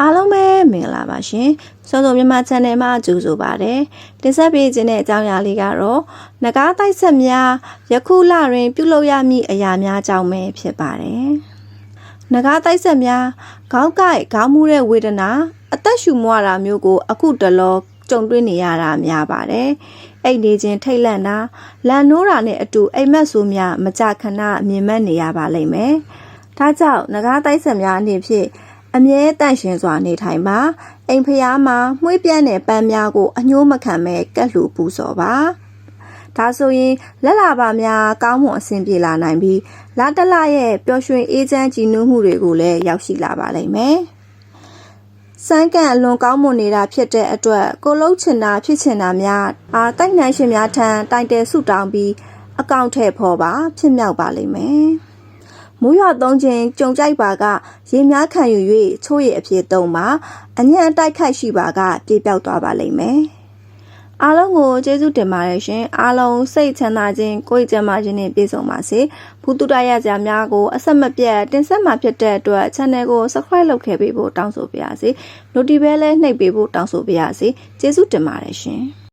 အားလုံးပဲမင်္ဂလာပါရှင်စောစောမြန်မာ channel မှာကြိုဆိုပါရစေတင်ဆက်ပေးခြင်းတဲ့အကြောင်းအရာလေးကတော့ငကားတိုက်ဆက်များယခုလတွင် ပြုလုပ်ရမည့်အရာများကြောင့်ပဲဖြစ်ပါတယ်ငကားတိုက်ဆက်များခေါင်းကိုက်ခေါင်းမူတဲ့ဝေဒနာအသက်ရှူမွတာမျိုးကို အခုတလောကြုံတွေ့နေရတာများပါတယ်အိတ်နေခြင်းထိတ်လန့်တာလန်နိုးတာနဲ့အတူအိမ်မက်ဆိုးများမကြခဏမြင်မက်နေရပါလိမ့်မယ်ဒါကြောင့်ငကားတိုက်ဆက်များအနေဖြင့် အမြဲတန့်ရှင်စွာနေထိုင်ပါအိမ်ဖျားမှာမှုေးပြန့်တဲ့ပန်းများကိုအညှိုးမခံမဲ့ကက်လှူပူဇော်ပါဒါဆိုရင်လက်လာပါများကောင်းမွန်အဆင်ပြေလာနိုင်ပြီးလာတလရဲ့ပျော်ရွှင်အေးချမ်းကြည်နူးမှုတွေကိုလည်းရောက်ရှိလာပါလိမ့်မယ်စမ်းကန်အလွန်ကောင်းမွန်နေတာဖြစ်တဲ့အတွက်ကိုလုံးချင်တာဖြစ်ချင်တာများအာတိုက်နိုင်ရှင်များထံတိုင်တယ်ဆုတောင်းပြီးအကောင့်ထဲဖော်ပါဖြစ်မြောက်ပါလိမ့်မယ် မိုးရွာသုံးခြင်းကြုံကြိုက်ပါကရေများခံယူ၍ချိုးရည်အဖြစ်သုံးပါအညံ့တိုက်ခိုက်ရှိပါကပြေပြောက်သွားပါလိမ့်မယ်အားလုံးကိုကျေးဇူးတင်ပါတယ်ရှင်အားလုံးစိတ်ချမ်းသာခြင်းကိုယ်ကျန်းမာခြင်းနဲ့ပြည့်စုံပါစေဘုသူတရရကြများကိုအဆက်မပြတ်တင်ဆက်မှာဖြစ်တဲ့အတွက် channel ကို subscribe လုပ်ခဲ့ပေးဖို့တောင်းဆိုပါရစေ notification လည်းနှိပ်ပေးဖို့တောင်းဆိုပါရစေကျေးဇူးတင်ပါတယ်ရှင်